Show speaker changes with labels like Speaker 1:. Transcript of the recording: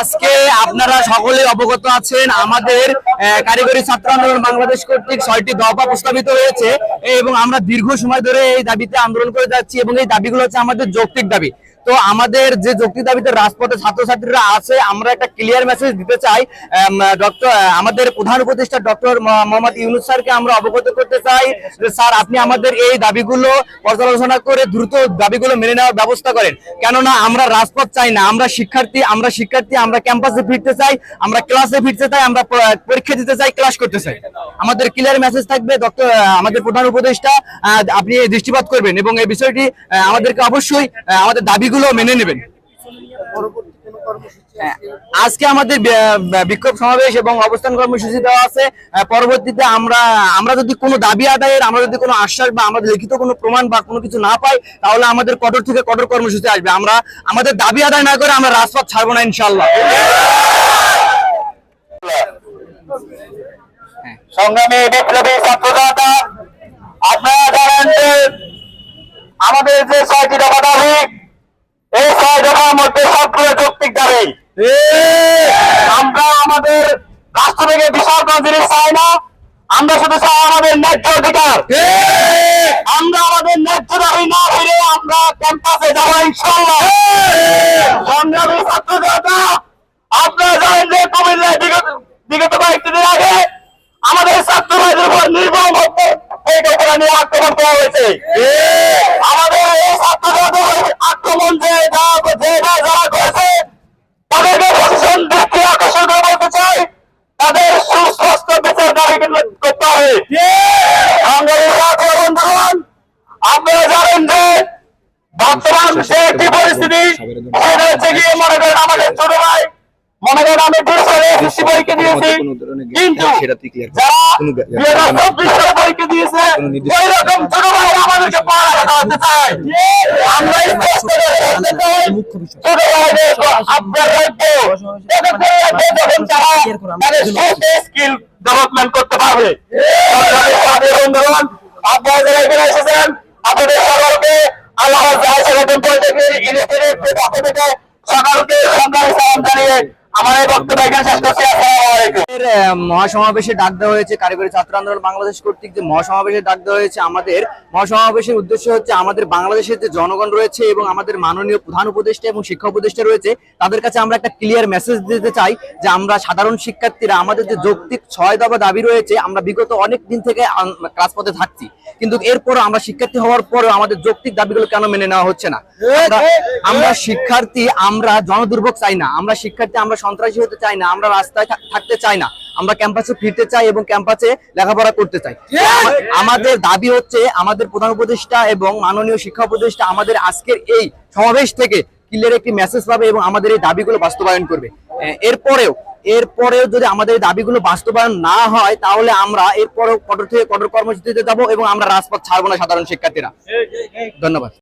Speaker 1: আজকে আপনারা সকলে অবগত আছেন, আমাদের কারিগরি ছাত্র আন্দোলন বাংলাদেশ কর্তৃক ছয়টি দফা প্রস্তাবিত হয়েছে এবং আমরা দীর্ঘ সময় ধরে এই দাবিতে আন্দোলন করে যাচ্ছি এবং এই দাবিগুলো হচ্ছে আমাদের যৌক্তিক দাবি। তো আমাদের যে যুক্তি দাবিতে রাজপথে ছাত্রছাত্রীরা আছে, আমরা একটা ক্লিয়ার মেসেজ দিতে চাই ডক্টর আমাদের প্রধান উপদেষ্টা ডক্টর মোহাম্মদ ইউনুস স্যারকে আমরা অবগত করতে চাই যে স্যার, আপনি আমাদের এই দাবিগুলো পর্যালোচনা করে দ্রুত দাবিগুলো মেনে নেওয়ার ব্যবস্থা করেন। কেননা আমরা রাজপথ চাই না, আমরা শিক্ষার্থী আমরা শিক্ষার্থী, আমরা ক্যাম্পাসে ফিরতে চাই, আমরা ক্লাসে ফিরতে চাই, আমরা পরীক্ষা দিতে চাই, ক্লাস করতে চাই। আমাদের ক্লিয়ার মেসেজ থাকবে ডক্টর আমাদের প্রধান উপদেষ্টা আপনি দৃষ্টিপাত করবেন এবং এই বিষয়টি আমাদেরকে অবশ্যই আমাদের দাবিগুলো মেনে নেবেন। হ্যাঁ, আজকে আমাদের বিক্ষোভ সমাবেশ এবং অবস্থান কর্মসূচি দেওয়া আছে। পরবর্তীতে আমরা আমরা যদি কোনো দাবি আদায়ের আমরা যদি কোনো আশ্বাস বা আমাদের লিখিত কোনো প্রমাণ বা কোনো কিছু না পাই তাহলে আমাদের কঠোর থেকে কঠোর কর্মসূচি আসবে। আমরা আমাদের দাবি আদায় না করে আমরা রাজপথ ছাড়বো না ইনশাল্লাহ
Speaker 2: সংগ্রামী বিপ্লবী ছাত্রজনতা আপনারা জানেন যে আমাদের যে ছয়টি দফা দাবি এই ছয় দফার মধ্যে সবগুলো যৌক্তিক দাবি। আমরা আমাদের রাষ্ট্র থেকে বিশাল কোনো জিনিস চাই না। আমরা শুধু চাই আমাদের ন্যায্য অধিকার। আমরা আমাদের ন্যায্য দাবি না ফিরে আমরা ক্যাম্পাসে যাব ইনশাল্লাহ সংগ্রামী ছাত্রজনতা আপনারা জানেন যে কুমিল্লায় বিগত বিগত আগে আমাদের ছাত্র ভাইদের উপর নির্মম হত্যা এই ঘটনা নিয়ে আক্রমণ করা হয়েছে আমাদের এই ছাত্র জনতার আক্রমণ যে যা- যে যা- যারা করেছে তাদেরকে প্রশাসন দৃষ্টি আকর্ষণ করে বলতে চাই তাদের সুস্পষ্ট বিচার দাবি কিন্তু করতে হবে সংগ্রামী ছাত্র বন্ধুগণ আপনারা জানেন যে বর্তমান যে একটি পরিস্থিতি সেটা হচ্ছে গিয়ে মনে করেন আমাদের ছোট ভাই মনে করেন আমি এসএসসি পরীক্ষা দিয়েছি কিন্তু যারা দুই হাজার চব্বিশ সালে পরীক্ষা দিয়েছে ওই রকম ছোট ভাই আমাদেরকে পড়ালেখা করতে চায়। আমরা স্পষ্ট করে বলতে চাই ছোট ভাইদের আপনার রাজ্য যাতে করে রাখবে যখন তারা তাদের স্কিল ডেভেলপমেন্ট করতে পারবে। বন্ধুগণ আপনারা যারা এখানে এসেছেন আপনাদের সকলকে আল্লাহ সকালকে সংগ্রামী সালাম জানিয়ে
Speaker 1: মহাসমাবেশে ডাক দেওয়া হয়েছে কারিগরি ছাত্র আন্দোলন বাংলাদেশ কর্তৃক। যে মহাসমাবেশে ডাক দেওয়া হয়েছে আমাদের, মহাসমাবেশের উদ্দেশ্য হচ্ছে আমাদের বাংলাদেশের যে জনগণ রয়েছে এবং আমাদের মাননীয় প্রধান উপদেষ্টা এবং শিক্ষা উপদেষ্টা রয়েছে, তাদের কাছে আমরা একটা ক্লিয়ার মেসেজ দিতে চাই যে আমরা সাধারণ শিক্ষার্থীরা, আমাদের যে যৌক্তিক ছয় দফা দাবি রয়েছে, আমরা বিগত অনেক দিন থেকে ক্লাসপথে থাকছি। কিন্তু এরপরও আমরা শিক্ষার্থী হওয়ার পরেও আমাদের যৌক্তিক দাবিগুলো কেন মেনে নেওয়া হচ্ছে না? আমরা শিক্ষার্থী, আমরা জনদুর্ভোগ চাই না। আমরা শিক্ষার্থী, আমরা সন্ত্রাসী হতে চাই না আমরা রাস্তায় থাকতে চাই না আমরা ক্যাম্পাসে ফিরতে চাই এবং ক্যাম্পাসে লেখাপড়া করতে চাই। আমাদের দাবি হচ্ছে আমাদের প্রধান উপদেষ্টা এবং মাননীয় শিক্ষা উপদেষ্টা আমাদের আজকের এই সমাবেশ থেকে ক্লিয়ার একটি মেসেজ পাবে এবং আমাদের এই দাবিগুলো বাস্তবায়ন করবে। এরপরেও এরপরেও যদি আমাদের দাবিগুলো বাস্তবায়ন না হয় তাহলে আমরা এরপরেও কঠোর থেকে কঠোর কর্মসূচিতে যাব এবং আমরা রাজপথ ছাড়বো না সাধারণ শিক্ষার্থীরা। ধন্যবাদ।